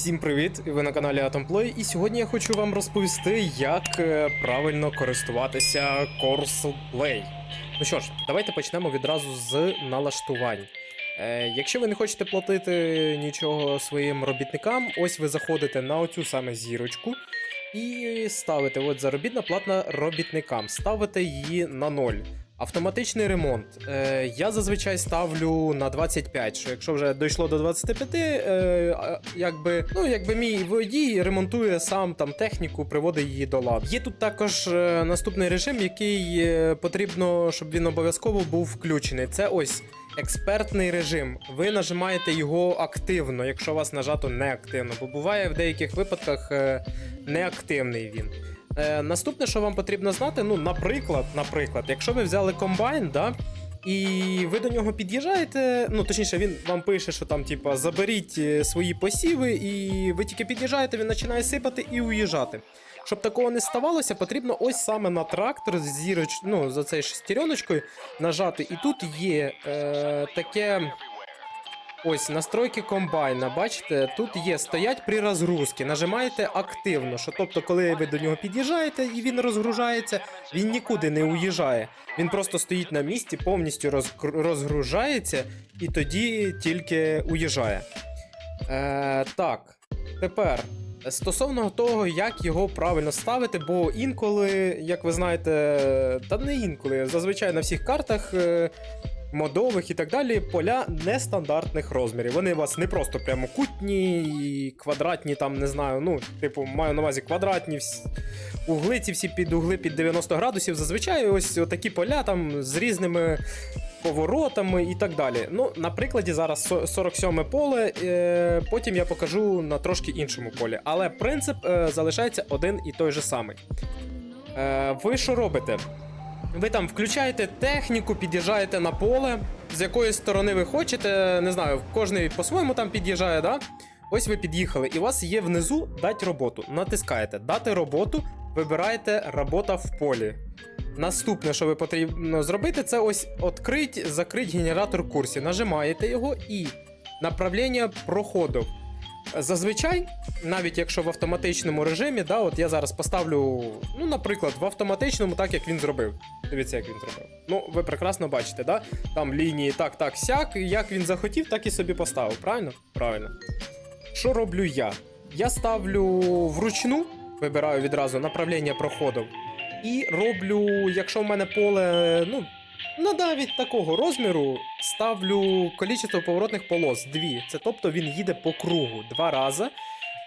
Всім привіт! Ви на каналі AtomPlay, і сьогодні я хочу вам розповісти, як е, правильно користуватися Courseplay. Ну що ж, давайте почнемо відразу з налаштувань. Е, якщо ви не хочете платити нічого своїм робітникам, ось ви заходите на оцю саме зірочку і ставите от заробітна платна робітникам, ставите її на 0. Автоматичний ремонт. Е, я зазвичай ставлю на 25, що якщо вже дійшло до 25, е, якби, ну, якби мій водій ремонтує сам там техніку, приводить її до ладу. Є тут також е, наступний режим, який е, потрібно, щоб він обов'язково був включений. Це ось експертний режим. Ви нажимаєте його активно, якщо вас нажато неактивно, бо буває в деяких випадках е, неактивний він. Е, наступне, що вам потрібно знати, ну, наприклад, наприклад, якщо ви взяли комбайн, да, і ви до нього під'їжджаєте, ну точніше, він вам пише, що там, типа, заберіть е, свої посіви, і ви тільки під'їжджаєте, він починає сипати і уїжджати. Щоб такого не ставалося, потрібно ось саме на трактор з зіроч, ну, за цією шестереночкою нажати. І тут є е, таке. Ось настройки комбайна, бачите, тут є стоять при розгрузці. Нажимаєте активно, що тобто, коли ви до нього під'їжджаєте і він розгружається, він нікуди не уїжджає. Він просто стоїть на місці, повністю розгру- розгружається і тоді тільки уїжджає. Е, так, тепер. Стосовно того, як його правильно ставити, бо інколи, як ви знаєте, та не інколи, зазвичай на всіх картах е, модових і так далі, поля нестандартних розмірів. Вони у вас не просто прямокутні, і квадратні, там не знаю. Ну, типу, маю на увазі квадратні всі- угли, ці всі під угли під 90 градусів. Зазвичай ось такі поля там з різними поворотами і так далі. Ну, на прикладі зараз 47 поле, е, потім я покажу на трошки іншому полі. Але принцип е, залишається один і той же самий. Е, ви що робите? Ви там включаєте техніку, під'їжджаєте на поле, з якої сторони ви хочете, не знаю, кожний по-своєму там під'їжджає, да? Ось ви під'їхали, і у вас є внизу дать роботу. Натискаєте дати роботу, вибираєте робота в полі. Наступне, що ви потрібно зробити, це ось відкрить, закрить генератор курсів. Нажимаєте його і направлення проходу. Зазвичай, навіть якщо в автоматичному режимі, да, от я зараз поставлю, ну, наприклад, в автоматичному, так як він зробив. Дивіться, як він зробив. Ну, ви прекрасно бачите, да? Там лінії так, так, сяк. Як він захотів, так і собі поставив. Правильно? Правильно. Що роблю я? Я ставлю вручну, вибираю відразу направлення проходу. І роблю, якщо в мене поле, ну, ну навіть такого розміру, ставлю кількість поворотних полос дві. Це тобто він їде по кругу два рази.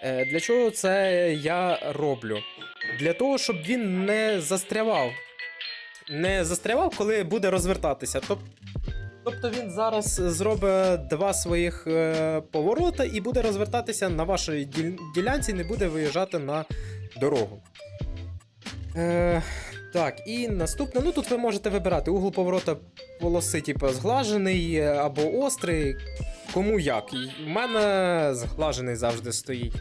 Е, Для чого це я роблю? Для того, щоб він не застрявав. Не застрявав, коли буде розвертатися. Тобто він зараз зробить два своїх е, поворота і буде розвертатися на вашій ділянці, не буде виїжджати на дорогу. Е, так, і наступне. Ну тут ви можете вибирати угол поворота полоси, типу, зглажений або острий. Кому як. В мене зглажений завжди стоїть.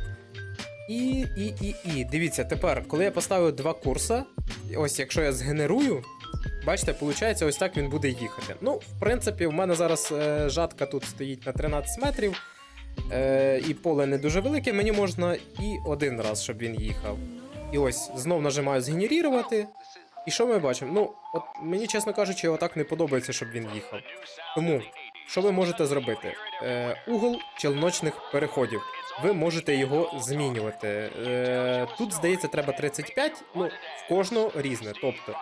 І, і, і, і. Дивіться, тепер, коли я поставив два курса, ось якщо я згенерую, бачите, виходить, ось так він буде їхати. Ну, в принципі, в мене зараз е, жатка тут стоїть на 13 метрів, е, і поле не дуже велике, мені можна і один раз, щоб він їхав. І ось знов нажимаю згенерувати. І що ми бачимо? Ну, от мені, чесно кажучи, отак не подобається, щоб він їхав. Тому, що ви можете зробити? Е, угол челночних переходів. Ви можете його змінювати. Е, тут, здається, треба 35, ну, в кожного різне. Тобто,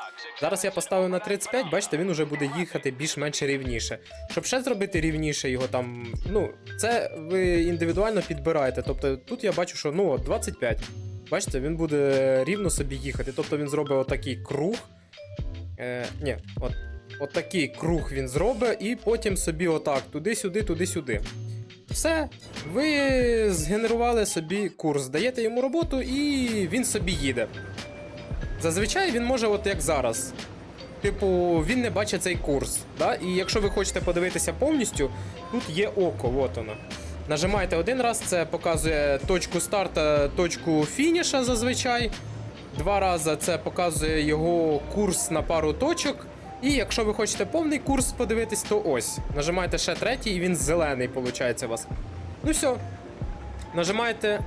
зараз я поставив на 35, бачите, він уже буде їхати більш-менш рівніше. Щоб ще зробити рівніше його там, ну, це ви індивідуально підбираєте. Тобто тут я бачу, що ну, 25. Бачите, він буде рівно собі їхати. Тобто він зробить отакий круг. Е, ні, от, от такий круг він зробить, і потім собі отак, туди-сюди, туди-сюди. Все, ви згенерували собі курс, даєте йому роботу, і він собі їде. Зазвичай він може, от як зараз. Типу, він не бачить цей курс. Да? І якщо ви хочете подивитися повністю, тут є око, от воно. Нажимаєте один раз, це показує точку старта, точку фініша зазвичай. Два рази це показує його курс на пару точок. І якщо ви хочете повний курс подивитись, то ось. Нажимаєте ще третій, і він зелений, виходить у вас. Ну все. нажимаєте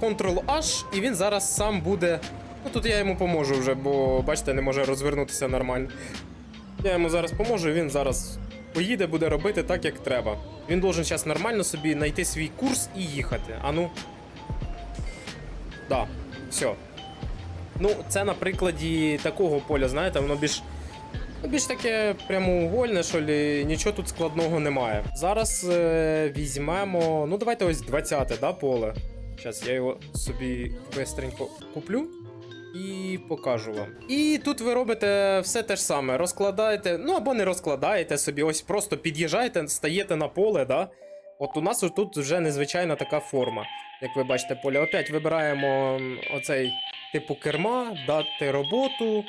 Ctrl-H, і він зараз сам буде. Ну тут я йому поможу вже, бо бачите, не може розвернутися нормально. Я йому зараз поможу, і він зараз поїде, буде робити так, як треба. Він должен зараз нормально собі знайти свій курс і їхати. А ну. Да, все. Ну, це на прикладі такого поля, знаєте, воно більш. Ну, Більш таке прямоугольне, що лі, нічого тут складного немає. Зараз е, візьмемо. Ну, давайте ось 20 да, поле. Зараз я його собі бистренько куплю і покажу вам. І тут ви робите все те ж саме. Розкладаєте, ну або не розкладаєте собі, ось просто під'їжджаєте, стаєте на поле, да? От у нас тут вже незвичайна така форма. Як ви бачите, поле. Опять вибираємо оцей типу керма, дати роботу.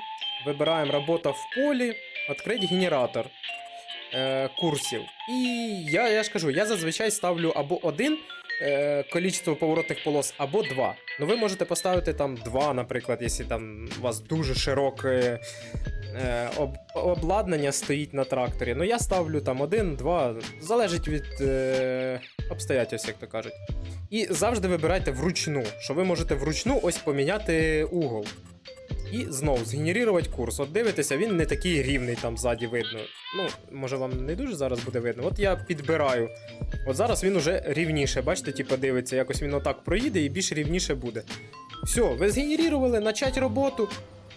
Вибираємо робота в полі, відкрити генератор е, курсів. І я, я ж кажу, я зазвичай ставлю або один е, количество поворотних полос, або два. Ну ви можете поставити там два, наприклад, якщо там у вас дуже широке е, об, обладнання стоїть на тракторі. Ну я ставлю там один, два, залежить від е, обстоятельств, як то кажуть. І завжди вибирайте вручну, що ви можете вручну ось поміняти угол. І знову згенерувати курс. От дивитеся, він не такий рівний там ззаді видно. Ну, може вам не дуже зараз буде видно. От я підбираю. От зараз він уже рівніше, бачите, типу дивиться, якось він отак проїде і більш рівніше буде. Все, ви згенерували, начать роботу.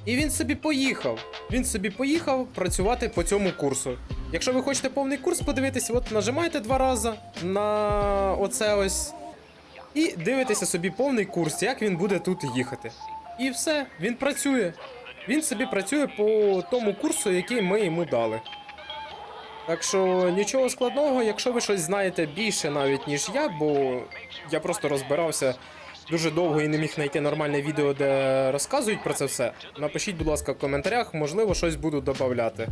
І він собі поїхав. Він собі поїхав працювати по цьому курсу. Якщо ви хочете повний курс подивитися, от нажимаєте два рази на оце ось. І дивитеся собі повний курс, як він буде тут їхати. І все, він працює. Він собі працює по тому курсу, який ми йому дали. Так що нічого складного, якщо ви щось знаєте більше навіть, ніж я, бо я просто розбирався дуже довго і не міг знайти нормальне відео, де розказують про це все. Напишіть, будь ласка, в коментарях, можливо, щось буду додавати.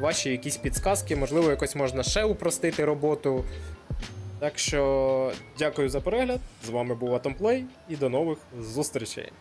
Ваші якісь підсказки, можливо, якось можна ще упростити роботу. Так що дякую за перегляд. З вами був Атомплей і до нових зустрічей.